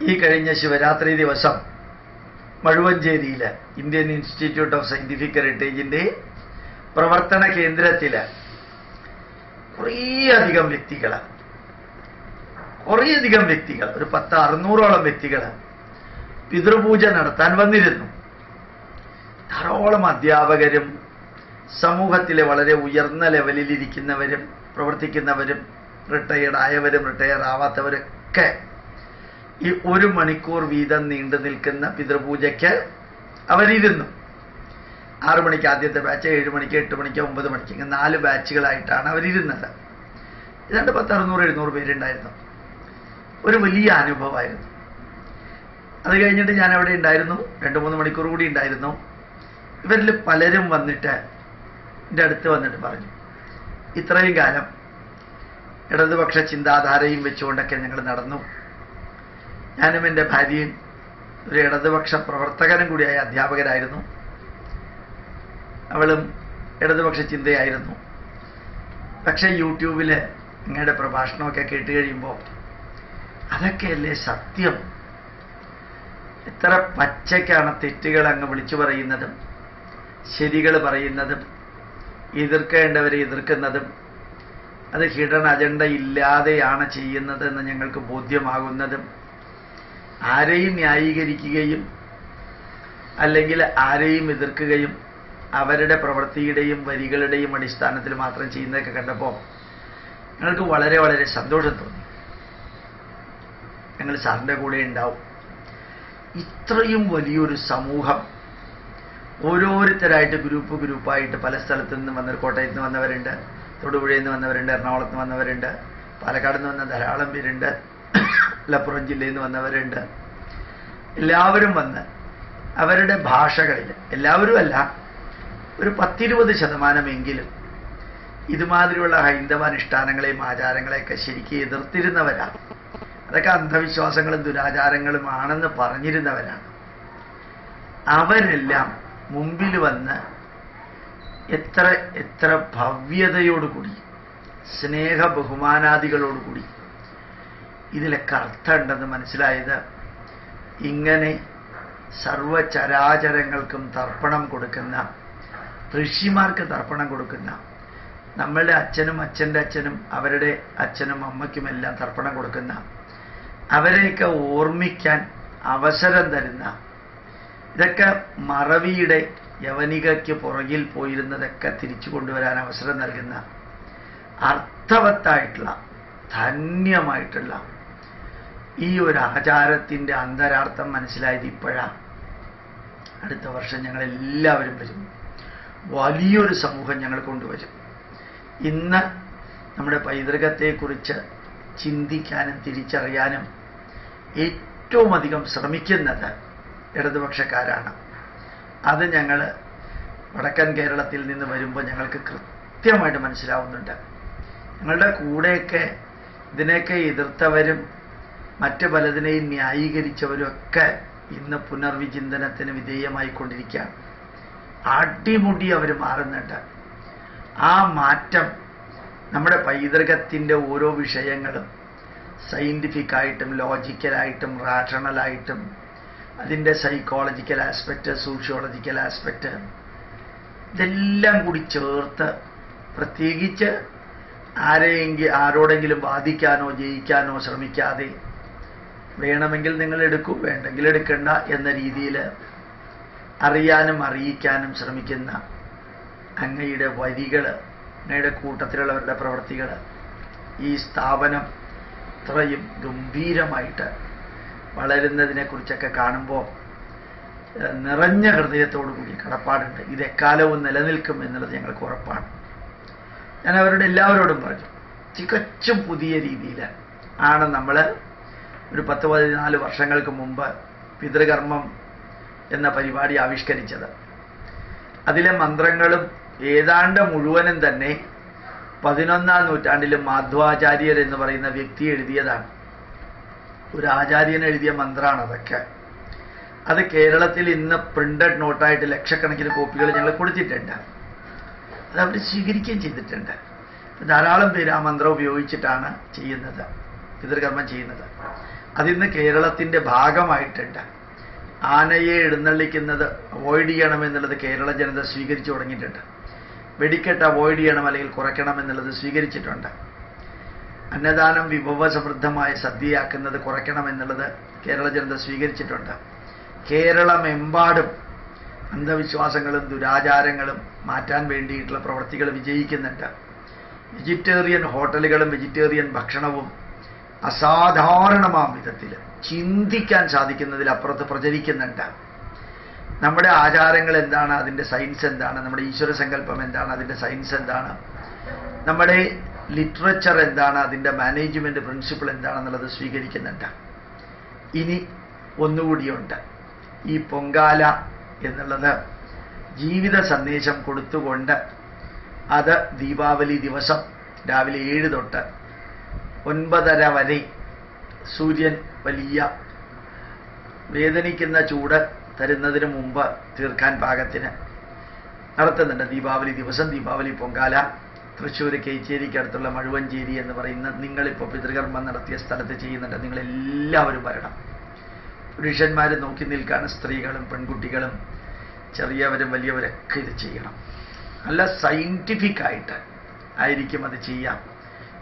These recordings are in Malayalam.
ഈ കഴിഞ്ഞ ശിവരാത്രി ദിവസം മഴുവഞ്ചേരിയിൽ ഇന്ത്യൻ ഇൻസ്റ്റിറ്റ്യൂട്ട് ഓഫ് സയന്റിഫിക് ഹെറിറ്റേജിന്റെ പ്രവർത്തന കേന്ദ്രത്തിൽ കുറേയധികം വ്യക്തികൾ കുറേയധികം വ്യക്തികൾ ഒരു പത്ത് അറുന്നൂറോളം വ്യക്തികൾ പിതൃപൂജ നടത്താൻ വന്നിരുന്നു. ധാരാളം അധ്യാപകരും സമൂഹത്തിലെ വളരെ ഉയർന്ന ലെവലിൽ ഇരിക്കുന്നവരും പ്രവർത്തിക്കുന്നവരും റിട്ടയർഡ് ആയവരും റിട്ടയർ ആവാത്തവരൊക്കെ ഈ ഒരു മണിക്കൂർ വീതം നീണ്ടു നിൽക്കുന്ന പിതൃപൂജയ്ക്ക് അവരിരുന്നു ആറു മണിക്ക് ആദ്യത്തെ ബാച്ച് ഏഴ് മണിക്ക് എട്ട് മണിക്ക് ഒമ്പത് മണിക്ക് ഇങ്ങനെ നാല് ബാച്ചുകളായിട്ടാണ് അവരിരുന്നത് ഏതാണ്ട് പത്ത് അറുന്നൂറ് എഴുന്നൂറ് പേരുണ്ടായിരുന്നു ഒരു വലിയ അനുഭവമായിരുന്നു. അത് കഴിഞ്ഞിട്ട് ഞാൻ അവിടെ ഉണ്ടായിരുന്നു. രണ്ട് മൂന്ന് മണിക്കൂർ കൂടി ഉണ്ടായിരുന്നു. ഇവരിൽ പലരും വന്നിട്ട് എന്റെ അടുത്ത് വന്നിട്ട് പറഞ്ഞു ഇത്രയും കാലം ഇടതുപക്ഷ ചിന്താധാരയും വെച്ചുകൊണ്ടൊക്കെ ഞങ്ങൾ നടന്നു. ഞാനും എന്റെ ഭാര്യയും ഒരു ഇടതുപക്ഷ പ്രവർത്തകനും കൂടിയായ അധ്യാപകരായിരുന്നു. അവളും ഇടതുപക്ഷ ചിന്തയായിരുന്നു. പക്ഷേ യൂട്യൂബിൽ നിങ്ങളുടെ പ്രഭാഷണമൊക്കെ കേട്ട് കഴിയുമ്പോൾ അതൊക്കെയല്ലേ സത്യം? എത്ര പച്ചയ്ക്കാണ് തെറ്റുകൾ അങ്ങ് വിളിച്ചു പറയുന്നതും ശരികൾ പറയുന്നതും എതിർക്കേണ്ടവരെ എതിർക്കുന്നതും അത് ഹിഡൻ അജണ്ട ഇല്ലാതെയാണ് ചെയ്യുന്നതെന്ന് ഞങ്ങൾക്ക് ബോധ്യമാകുന്നതും ആരെയും ന്യായീകരിക്കുകയും അല്ലെങ്കിൽ ആരെയും എതിർക്കുകയും അവരുടെ പ്രവൃത്തിയുടെയും വരികളുടെയും അടിസ്ഥാനത്തിൽ മാത്രം ചെയ്യുന്നതൊക്കെ കണ്ടപ്പോൾ ഞങ്ങൾക്ക് വളരെ വളരെ സന്തോഷം തോന്നി. ഞങ്ങൾ സാറിന്റെ കൂടെ ഉണ്ടാവും. ഇത്രയും വലിയൊരു സമൂഹം ഓരോരുത്തരായിട്ട് ഗ്രൂപ്പ് ഗ്രൂപ്പായിട്ട് പല സ്ഥലത്തു നിന്ന് വന്നവർ കോട്ടയത്ത് നിന്ന് വന്നവരുണ്ട് തൊടുപുഴയിൽ നിന്ന് വന്നവരുണ്ട് എറണാകുളത്ത് നിന്ന് വന്നവരുണ്ട് പാലക്കാട് നിന്ന് വന്ന ധാരാളം പേരുണ്ട്. മലപ്പുറം ജില്ലയിൽ നിന്ന് വന്നവരുണ്ട്. എല്ലാവരും വന്ന് അവരുടെ ഭാഷകളിൽ എല്ലാവരും അല്ല ഒരു പത്തിരുപത് ശതമാനമെങ്കിലും ഇതുമാതിരിയുള്ള ഹൈന്ദവ അനുഷ്ഠാനങ്ങളെയും ആചാരങ്ങളെയൊക്കെ ശരിക്കും എതിർത്തിരുന്നവരാണ്. അതൊക്കെ അന്ധവിശ്വാസങ്ങളും ദുരാചാരങ്ങളും ആണെന്ന് പറഞ്ഞിരുന്നവരാണ്. അവരെല്ലാം മുമ്പിൽ വന്ന് എത്ര എത്ര ഭവ്യതയോടുകൂടി സ്നേഹ ബഹുമാനാദികളോടുകൂടി ഇതിലൊക്കെ അർത്ഥമുണ്ടെന്ന് മനസ്സിലായത്? ഇങ്ങനെ സർവചരാചരങ്ങൾക്കും തർപ്പണം കൊടുക്കുന്ന ഋഷിമാർക്ക് തർപ്പണം കൊടുക്കുന്ന നമ്മളുടെ അച്ഛനും അച്ഛന്റെ അച്ഛനും അവരുടെ അച്ഛനും അമ്മയ്ക്കുമെല്ലാം തർപ്പണം കൊടുക്കുന്ന അവരെയൊക്കെ ഓർമ്മിക്കാൻ അവസരം തരുന്ന ഇതൊക്കെ മറവിയുടെ യവനികയ്ക്ക് പുറകിൽ പോയിരുന്നതൊക്കെ തിരിച്ചു കൊണ്ടുവരാൻ അവസരം നൽകുന്ന അർത്ഥവത്തായിട്ടുള്ള ധന്യമായിട്ടുള്ള ഈ ഒരു ആചാരത്തിന്റെ അന്തരാർത്ഥം മനസ്സിലായത് ഇപ്പോഴാണ് അടുത്ത വർഷം ഞങ്ങൾ എല്ലാവരും വരും. വലിയൊരു സമൂഹം ഞങ്ങൾ കൊണ്ടുവരും. ഇന്ന് നമ്മുടെ പൈതൃകത്തെക്കുറിച്ച് ചിന്തിക്കാനും തിരിച്ചറിയാനും ഏറ്റവും അധികം ശ്രമിക്കുന്നത് ഇടതുപക്ഷക്കാരാണ്. അത് ഞങ്ങൾ വടക്കൻ കേരളത്തിൽ നിന്ന് വരുമ്പോൾ ഞങ്ങൾക്ക് കൃത്യമായിട്ട് മനസ്സിലാവുന്നുണ്ട്. ഞങ്ങളുടെ കൂടെയൊക്കെ ഇതിനെയൊക്കെ എതിർത്തവരും മറ്റ് പലതിനെയും ന്യായീകരിച്ചവരും ഒക്കെ ഇന്ന് പുനർവിചിന്തനത്തിന് വിധേയമായിക്കൊണ്ടിരിക്കുകയാണ്. അടിമുടി അവർ മാറുന്നുണ്ട്. ആ മാറ്റം നമ്മുടെ പൈതൃകത്തിന്റെ ഓരോ വിഷയങ്ങളും സയന്റിഫിക് ആയിട്ടും ലോജിക്കലായിട്ടും റാഷണലായിട്ടും അതിന്റെ സൈക്കോളജിക്കൽ ആസ്പെക്റ്റ് സോഷ്യോളജിക്കൽ ആസ്പെക്റ്റ് ഇതെല്ലാം കൂടി ചേർത്ത് പ്രത്യേകിച്ച് ആരെയെങ്കിൽ ആരോടെങ്കിലും വാദിക്കാനോ ജയിക്കാനോ ശ്രമിക്കാതെ വേണമെങ്കിൽ നിങ്ങൾ എടുക്കൂ വേണ്ടെങ്കിൽ എടുക്കണ്ട എന്ന രീതിയിൽ അറിയാനും അറിയിക്കാനും ശ്രമിക്കുന്ന അങ്ങയുടെ വരികൾ അങ്ങയുടെ കൂട്ടത്തിലുള്ളവരുടെ പ്രവൃത്തികൾ ഈ സ്ഥാപനം ഇത്രയും ഗംഭീരമായിട്ട് വളരുന്നതിനെക്കുറിച്ചൊക്കെ കാണുമ്പോൾ നിറഞ്ഞ ഹൃദയത്തോടു കൂടി കടപ്പാടുണ്ട്. ഇത് എക്കാലവും നിലനിൽക്കും എന്നുള്ളത് ഞങ്ങൾക്ക് ഉറപ്പാണ്. ഞാൻ അവരോട് എല്ലാവരോടും പറഞ്ഞു തികച്ചും പുതിയ രീതിയിൽ ആണ് നമ്മൾ ഒരു പത്ത് പതിനാല് വർഷങ്ങൾക്ക് മുമ്പ് പിതൃകർമ്മം എന്ന പരിപാടി ആവിഷ്കരിച്ചത്. അതിലെ മന്ത്രങ്ങളും ഏതാണ്ട് മുഴുവനും തന്നെ പതിനൊന്നാം നൂറ്റാണ്ടിൽ മാധ്വാചാര്യർ എന്ന് പറയുന്ന വ്യക്തി എഴുതിയതാണ്. ഒരു ആചാര്യൻ എഴുതിയ മന്ത്രമാണ് അതൊക്കെ. അത് കേരളത്തിൽ ഇന്ന് പ്രിന്റഡ് നോട്ടായിട്ട് ലക്ഷക്കണക്കിന് കോപ്പികൾ ഞങ്ങൾ കൊടുത്തിട്ടുണ്ട്. അത് അവർ സ്വീകരിക്കുകയും ചെയ്തിട്ടുണ്ട്. ധാരാളം പേര് ആ മന്ത്രം ഉപയോഗിച്ചിട്ടാണ് ചെയ്യുന്നത് പിതൃകർമ്മം ചെയ്യുന്നത്. അതിന്ന് കേരളത്തിന്റെ ഭാഗമായിട്ടുണ്ട് ആനയെ എഴുന്നള്ളിക്കുന്നത് അവോയ്ഡ് ചെയ്യണമെന്നുള്ളത് കേരള ജനത സ്വീകരിച്ചു തുടങ്ങിയിട്ടുണ്ട്. വെടിക്കെട്ട് അവോയ്ഡ് ചെയ്യണം അല്ലെങ്കിൽ കുറയ്ക്കണം എന്നുള്ളത് സ്വീകരിച്ചിട്ടുണ്ട്. അന്നദാനം വിഭവസമൃദ്ധമായ സദ്യയാക്കുന്നത് കുറയ്ക്കണം എന്നുള്ളത് കേരള ജനത സ്വീകരിച്ചിട്ടുണ്ട്. കേരളമെമ്പാടും അന്ധവിശ്വാസങ്ങളും ദുരാചാരങ്ങളും മാറ്റാൻ വേണ്ടിയിട്ടുള്ള പ്രവൃത്തികൾ വിജയിക്കുന്നുണ്ട്. വെജിറ്റേറിയൻ ഹോട്ടലുകളും വെജിറ്റേറിയൻ ഭക്ഷണവും അസാധാരണമാം വിധത്തിൽ ചിന്തിക്കാൻ സാധിക്കുന്നതിൽ അപ്പുറത്ത് പ്രചരിക്കുന്നുണ്ട്. നമ്മുടെ ആചാരങ്ങൾ എന്താണ്? അതിന്റെ സയൻസ് എന്താണ്? നമ്മുടെ ഈശ്വര സങ്കല്പം എന്താണ്? അതിന്റെ സയൻസ് എന്താണ്? നമ്മുടെ ലിറ്ററേച്ചർ എന്താണ്? അതിന്റെ മാനേജ്മെന്റ് പ്രിൻസിപ്പിൾ എന്താണെന്നുള്ളത് സ്വീകരിക്കുന്നുണ്ട്. ഇനി ഒന്നുകൂടിയുണ്ട്. ഈ പൊങ്കാല എന്നുള്ളത് ജീവിത സന്ദേശം കൊടുത്തുകൊണ്ട് അത് ദീപാവലി ദിവസം രാവിലെ ഏഴ് തൊട്ട് ഒൻപതര വരെ സൂര്യൻ വലിയ വേദനിക്കുന്ന ചൂട് തരുന്നതിന് മുമ്പ് തീർക്കാൻ പാകത്തിന് നടത്തുന്നുണ്ട്. ദീപാവലി ദിവസം ദീപാവലി പൊങ്കാല തൃശ്ശൂർ കേച്ചേരിക്കടുത്തുള്ള മഴുവഞ്ചേരി എന്ന് പറയുന്ന നിങ്ങളിപ്പോൾ പിതൃകർമ്മം നടത്തിയ സ്ഥലത്ത് ചെയ്യുന്നുണ്ട്. നിങ്ങളെല്ലാവരും വരണം. പുരുഷന്മാർ നോക്കി നിൽക്കാണ്. സ്ത്രീകളും പെൺകുട്ടികളും ചെറിയവരും വലിയവരൊക്കെ ഇത് ചെയ്യണം. നല്ല സയന്റിഫിക് ആയിട്ട് ആയിരിക്കും അത് ചെയ്യാം.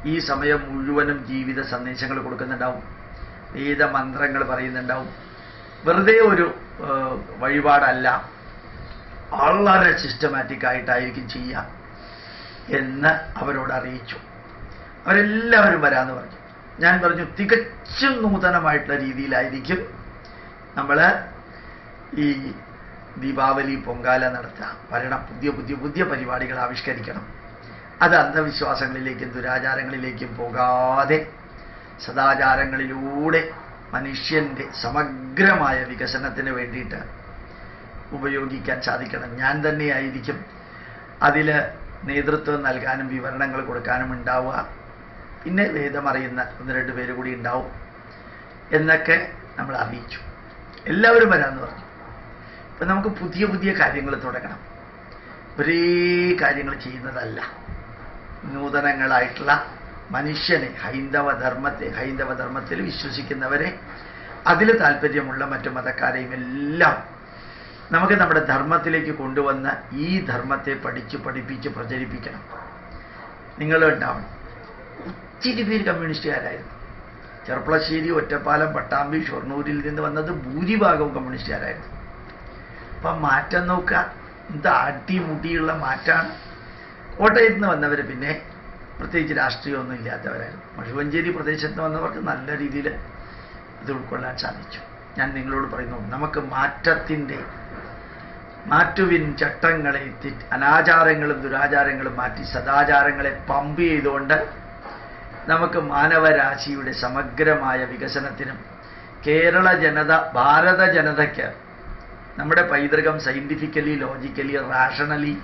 ഈ സമയം മുഴുവനും ജീവിത സന്ദേശങ്ങൾ കൊടുക്കുന്നുണ്ടാവും. വേദമന്ത്രങ്ങൾ പറയുന്നുണ്ടാവും. വെറുതെ ഒരു വഴിപാടല്ല. വളരെ സിസ്റ്റമാറ്റിക് ആയിട്ടായിരിക്കും ചെയ്യാം എന്ന് അവരോട് അറിയിച്ചു. അവരെല്ലാവരും വരാമെന്ന് പറഞ്ഞു. ഞാൻ പറഞ്ഞു തികച്ചും നൂതനമായിട്ടുള്ള രീതിയിലായിരിക്കും നമ്മൾ ഈ ദീപാവലി പൊങ്കാല നടത്തുക. വരണം. പുതിയ പുതിയ പുതിയ പരിപാടികൾ ആവിഷ്കരിക്കണം. അത് അന്ധവിശ്വാസങ്ങളിലേക്കും ദുരാചാരങ്ങളിലേക്കും പോകാതെ സദാചാരങ്ങളിലൂടെ മനുഷ്യന്റെ സമഗ്രമായ വികസനത്തിന് വേണ്ടിയിട്ട് ഉപയോഗിക്കാൻ സാധിക്കണം. ഞാൻ തന്നെയായിരിക്കും അതിൽ നേതൃത്വം നൽകാനും വിവരണങ്ങൾ കൊടുക്കാനും ഉണ്ടാവുക. പിന്നെ വേദമറിയുന്ന ഒന്ന് രണ്ട് പേര് കൂടി ഉണ്ടാവും എന്നൊക്കെ നമ്മൾ അറിയിച്ചു. എല്ലാവരും വരാമെന്ന് പറഞ്ഞു. ഇപ്പം നമുക്ക് പുതിയ പുതിയ കാര്യങ്ങൾ തുടങ്ങണം. ഒരേ കാര്യങ്ങൾ ചെയ്യുന്നതല്ല. നൂതനങ്ങളായിട്ടുള്ള മനുഷ്യനെ ഹൈന്ദവ ധർമ്മത്തെ ഹൈന്ദവ ധർമ്മത്തിൽ വിശ്വസിക്കുന്നവരെ അതിൽ താല്പര്യമുള്ള മറ്റു മതക്കാരെയും എല്ലാം നമുക്ക് നമ്മുടെ ധർമ്മത്തിലേക്ക് കൊണ്ടുവന്ന ഈ ധർമ്മത്തെ പഠിച്ച് പഠിപ്പിച്ച് പ്രചരിപ്പിക്കണം. നിങ്ങളുണ്ടാവണം ഒത്തിരി പേര് കമ്മ്യൂണിസ്റ്റുകാരായിരുന്നു. ചെർപ്പളശ്ശേരി ഒറ്റപ്പാലം പട്ടാമ്പി ഷൊർണൂരിൽ നിന്ന് വന്നത് ഭൂരിഭാഗവും കമ്മ്യൂണിസ്റ്റുകാരായിരുന്നു. അപ്പം മാറ്റം നോക്കുക. എന്താ അടിമുടിയുള്ള മാറ്റാണ്. കോട്ടയത്ത് നിന്ന് വന്നവർ പിന്നെ പ്രത്യേകിച്ച് രാഷ്ട്രീയമൊന്നും ഇല്ലാത്തവരായിരുന്നു. മഴുവഞ്ചേരി പ്രദേശത്ത് നിന്ന് വന്നവർക്ക് നല്ല രീതിയിൽ ഇത് ഉൾക്കൊള്ളാൻ സാധിച്ചു. ഞാൻ നിങ്ങളോട് പറയുന്നു നമുക്ക് മാറ്റത്തിന്റെ മാറ്റുവിൻ ചട്ടങ്ങളെ അനാചാരങ്ങളും ദുരാചാരങ്ങളും മാറ്റി സദാചാരങ്ങളെ പമ്പ് ചെയ്തുകൊണ്ട് നമുക്ക് മാനവരാശിയുടെ സമഗ്രമായ വികസനത്തിനും കേരള ജനത ഭാരത ജനതയ്ക്ക് നമ്മുടെ പൈതൃകം സയന്റിഫിക്കലി ലോജിക്കലി റാഷണലി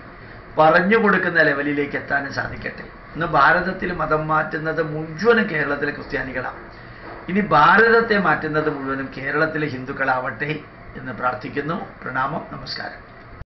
പറഞ്ഞു കൊടുക്കുന്ന ലെവലിലേക്ക് എത്താനും സാധിക്കട്ടെ. ഇന്ന് ഭാരതത്തിൽ മതം മാറ്റുന്നത് മുഴുവനും കേരളത്തിലെ ക്രിസ്ത്യാനികളാണ്. ഇനി ഭാരതത്തെ മാറ്റുന്നത് മുഴുവനും കേരളത്തിലെ ഹിന്ദുക്കളാവട്ടെ എന്ന് പ്രാർത്ഥിക്കുന്നു. പ്രണാമം. നമസ്കാരം.